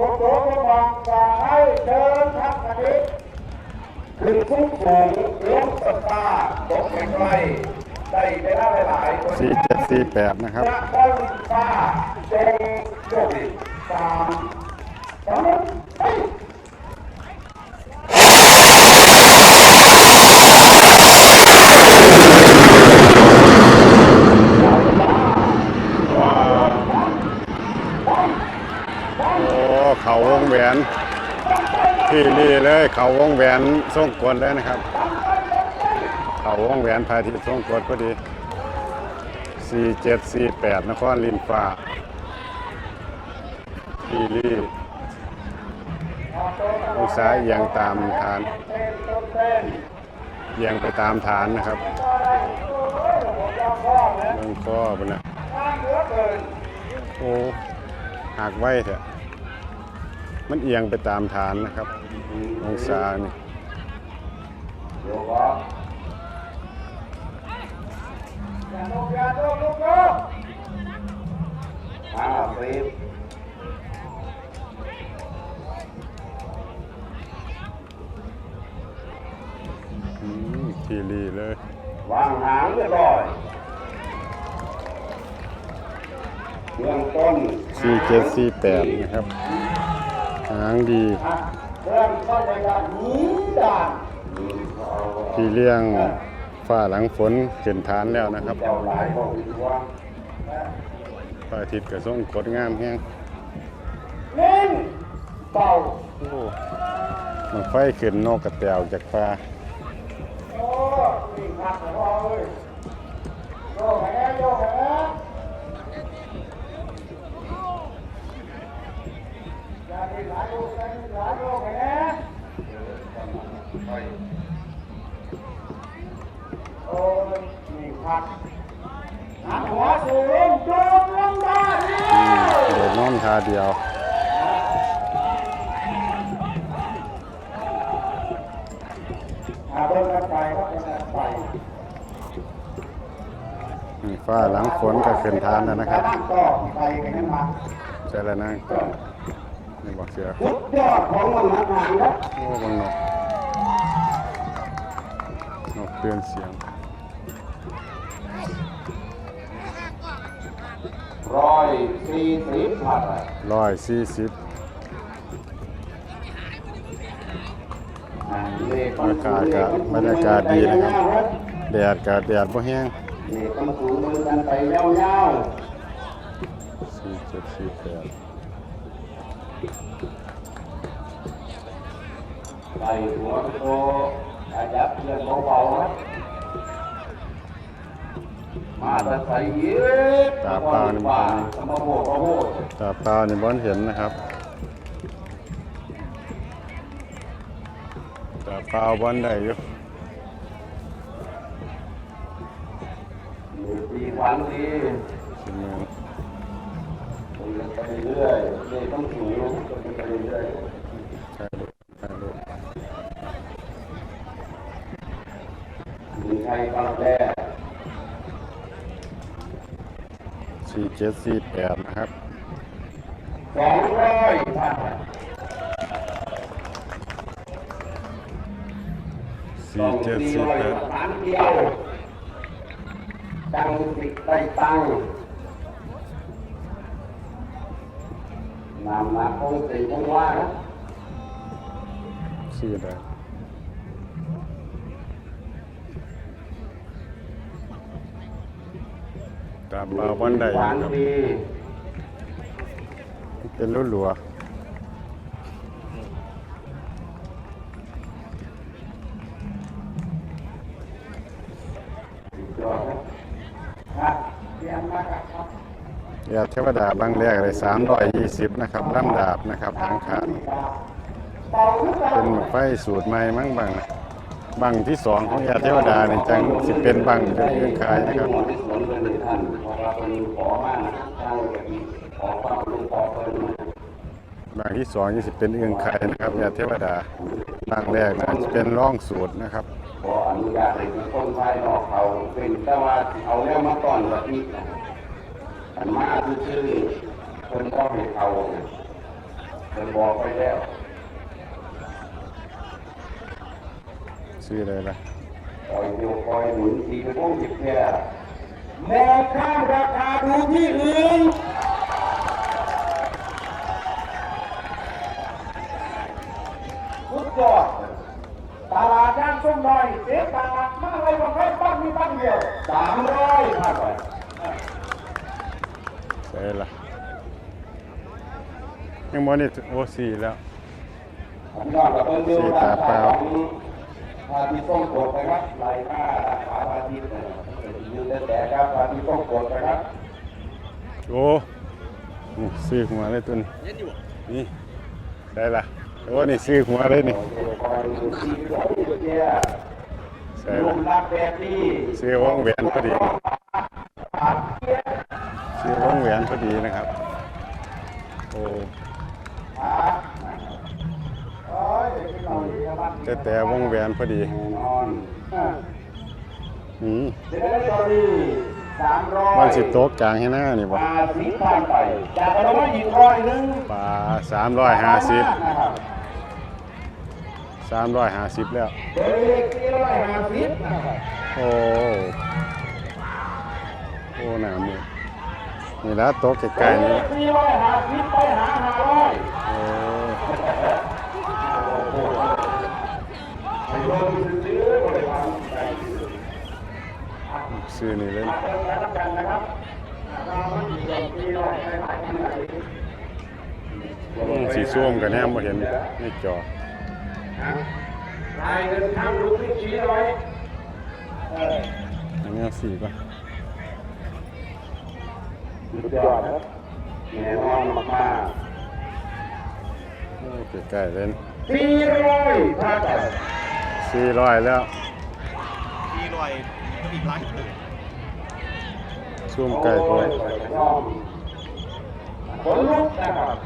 พุทโธก็บอกว่าให้เดินทางกันนี้ขึ้นสูงสูงลงสตาร์ตกใกล้ๆได้ไปได้หลายๆคนสี่เจ็ดสี่แปดนะครับจะได้ฟ้าจงโชคดีสามสองไป เขาวงแหวนที่นี่เลยเขาวงแหวนทรงกลเลยนะครับ เขาวงแหวนพระอาทิตย์ทรงกลพอดี 4748 นครลินฟ้าที่นี่องศาเอียงตามฐานเอียงไปตามฐานนะครับเรื่องข้อบนนะโอ้หักไว้เถอะ มันเอียงไปตามฐานนะครับ องศานี่โยกออกอย่าลงอย่าลงลูกโยกห้าสิบอืมทีรีเลย วางหางเรียบร้อยเบื้องต้น4748นะครับหางดีเริ่ม ต้นในการหนีพี่เลี้ยงฝ้าหลังฝนขึ้นฐานแล้วนะครับพระอาทิตย์กระส่งกดงามแฮงนิ่งเป่ามันไฟขึ้นนอกกระแตวจากฟ้า โอ้นิ่งพักเลยพ่อเอ้ยโยกแหนโยกแหนอย่าดีหลายโยกอย่าดีหลายโยกแหนโอ้ยนิ่งพักหันหัวสูงโจมลงได้ดิโดดนอนทาเดียวอาเบิ่งกันไปครับเบิ่งกันไปนี่ฟ้าหลังฝนก็ขึ้นฐานแล้วนะครับนั่งต่อไปกันยังมาใช่แล้วนะ นี่บอกเสือสุดยอดของมันนักหางครับโอ้บางนกนกเตือนเสียง ร้อยสี่สิบพันร้อยสี่สิบบรรยากาศก็บรรยากาศดีนะครับ แดดก็แดดบ่แห้งนี่ต้องถูมือกันไปยาวสี่เจ็ดสี่แปด ๆใส่หัวโตอายับเพื่อนเบาๆนะมาแต่ใส่เย็บป่าสมโภชสมโภชตาเปล่านี่บ่เห็นนะครับตาเปล่าบ่ได้อยู่ดีควันดีสิเมืองไปเรื่อยๆนี่ต้องสูง ไปเรื่อยใช่ลูกใช่ลูกๆมีใครกำแก้สี่เจ็ดสี่แปดนะครับสองร้อยพันสี่เจ็ดสี่แปดฐานเดียวตั้งติดได้ตั้ง นำมาคงสิคงว่านะสี่ได้ตาเปล่าบ่ได้อยู่ฐานครับดีเป็นรุ่นหลัวยอดครับเตรียมมาครับ ยาเทวดาบางแรกเลยสามร้อยยี่สิบนะครับลำดาบนะครับทางขาดเป็นไฟสูตรใหม่มั้งบางบังที่สองของยาเทวดาเนี่ยจังสิเป็นบังเรื่องขายนะครับหมดที่สวนเป็นขอมากนะทางแบบนี้ขอความรู้ขอเพิ่นนะบางที่สองนี่สิเป็นเอื้องไข่นะครับยาเทวดาบางแรกนะจะเป็นร่องสูตรนะครับขออนุญาตให้คนภายนอกเขาเป็นแต่ว่าเอาแล้วมาก่อนแบบนี้ มาซื่อๆคนก็ให้เขานะจะบอกไปแล้ว ซื้ออะไรล่ะคอยดูคอยหนุนทีเป็นพวกหยิบแค่มองข้ามราคาดูที่อื่นสุดยอดตลาดย่างส้มหน่อยเสียตลาดมาอะไรบางแค่บ้านมีบ้านเดียวสามร้อยผ่านไป ใช่ล่ะยังบ่นี่โอ้สี่แล้วผมนอนกับเพิ่นดูราคาของพาทีส้มกดนะครับไหลค่าราคาพาทีนะครับยืนแต่แต่ครับพาทีส้มกดนะครับโอ้นี่ซื้อหัวเลยตัวนี้นี่ได้ละโอ้นี่ซื้อหัวเลยนี่คอยดูที่เขาเนี่ยใช่ลุละมรับแบบนี้ซื้อวงแหวนพอดี ดีนะครับ โอ้แต่แต่วงแหวนพอดีนอนนี่เดี๋ยวตอนนี้สามร้อยมันสิโต๊ะกลางให้หน้านี่บ่ปลาสีผ่านไปจากเรามาอีกร้อยหนึงปลาสามร้อยห้าสิบนะครับสามร้อยห้าสิบแล้วเดี๋ยวเล็กสี่ร้อยห้าสิบนะครับโอ้ นี่ละโต๊ะไกลๆนี่สี่ร้อยหาสิบไปหาหาร้อยโอ้ไปโดนซื้อนี่เลยสีช่วงกันแน่มีเงินสี่ร้อยไหาที่ไหนอืมสีส้มกันแนมบ่เห็นในจอรายเงินข้ามลูกที่ชี้ร้อยอันนี้สีป่ะ สุดยอดครับแน่นอนมากโอ้ใกล้ๆเล่นๆสี่ร้อยพาไปสี่ร้อยแล้วมีรอยก็อีกร้านซุ่มไก่พวกขนลุกนะครับ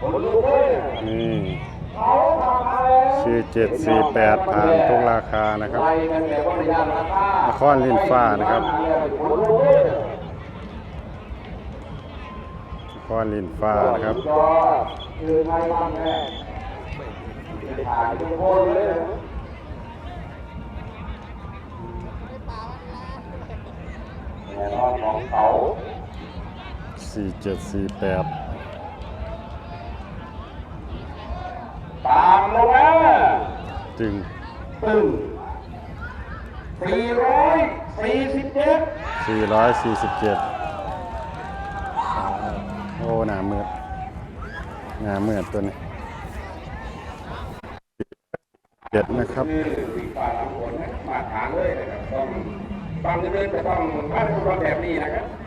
ขนลุกเลยนี่เขาทำมาแล้วสี่เจ็ดสี่แปดผ่านทุกราคานะครับไล่กันแต่ว่าระยะราคานครลิ้นฟ้านะครับ ขนลุกเลยคอนลินฟ้านะครับสุดยอดคือไงบ้างแม่ถ่ายทุกคนเลยนะแน่นอนของเขาสี่เจ็ดสี่แปดตามลงแล้วจึงตึงสี่ร้อยสี่สิบเจ็ดสี่ร้อยสี่สิบเจ็ดโอ้หนามืดหนามืดตัวนี้เด็ดนะครับปีกป่าทั้งคนมาถางเลยนะครับต้องฟังเดินๆแต่ต้องมาดูแบบนี้นะครับ